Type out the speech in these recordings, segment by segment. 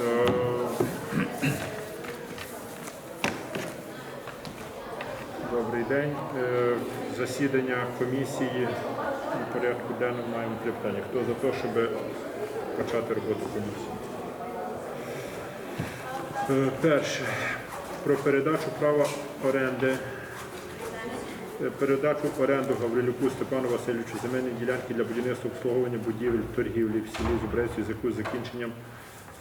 Е, Добрий день. Е, Засідання комісії у порядку денному маємо три питання. Хто за те, щоб почати роботу комісії? Е, Перше. Про передачу права оренди. Передачу оренду Гаврилюку Степану Васильовичу земельної ділянки для будівництва обслуговування будівель торгівлі в селі Зубрецю, з яку закінченням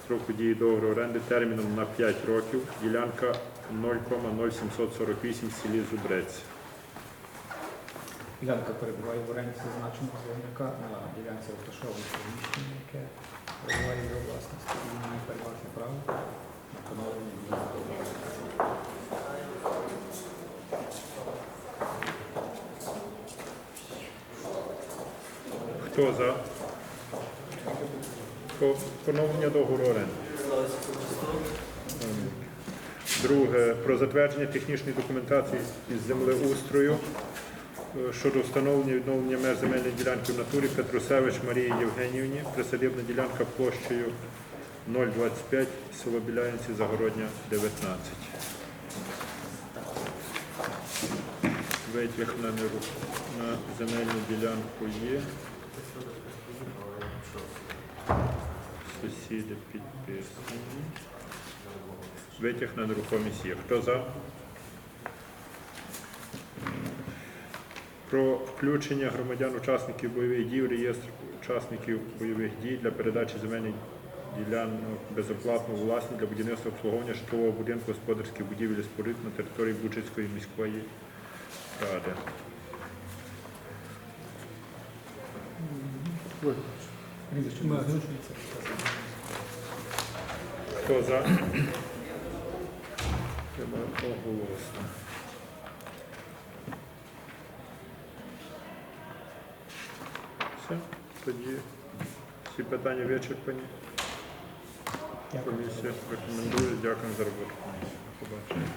строку дії договору оренди терміном на 5 років. Ділянка 0,0748 в селі Зубрець. Ділянка перебуває в оренді зазначеного заявника на ділянці розташоване приміщення, яке перебуває його власності і має передбачне право на поновлення договору. Хто за? По- Поновлення договору оренди. Друге, про затвердження технічної документації із землеустрою е, щодо встановлення і відновлення меж земельної ділянки в натурі Петрусевич Марії Євгенівні, присадибна ділянка площею 025, село Біляїнці, Загородня, 19. Витяг на, на земельну ділянку є. Сусіди підписані. Витяг на нерухомість є. Хто за? Про включення громадян учасників бойових дій в реєстр учасників бойових дій для передачі земельних ділянок безоплатно у власність для будівництва обслуговування житлового будинку господарських будівель і на території Бучицької міської ради. Прізвище не озвучується. Хто за? Треба оголосно. Все, тоді всі питання вичерпані. Комісія рекомендує. Дякую за роботу. Побачення.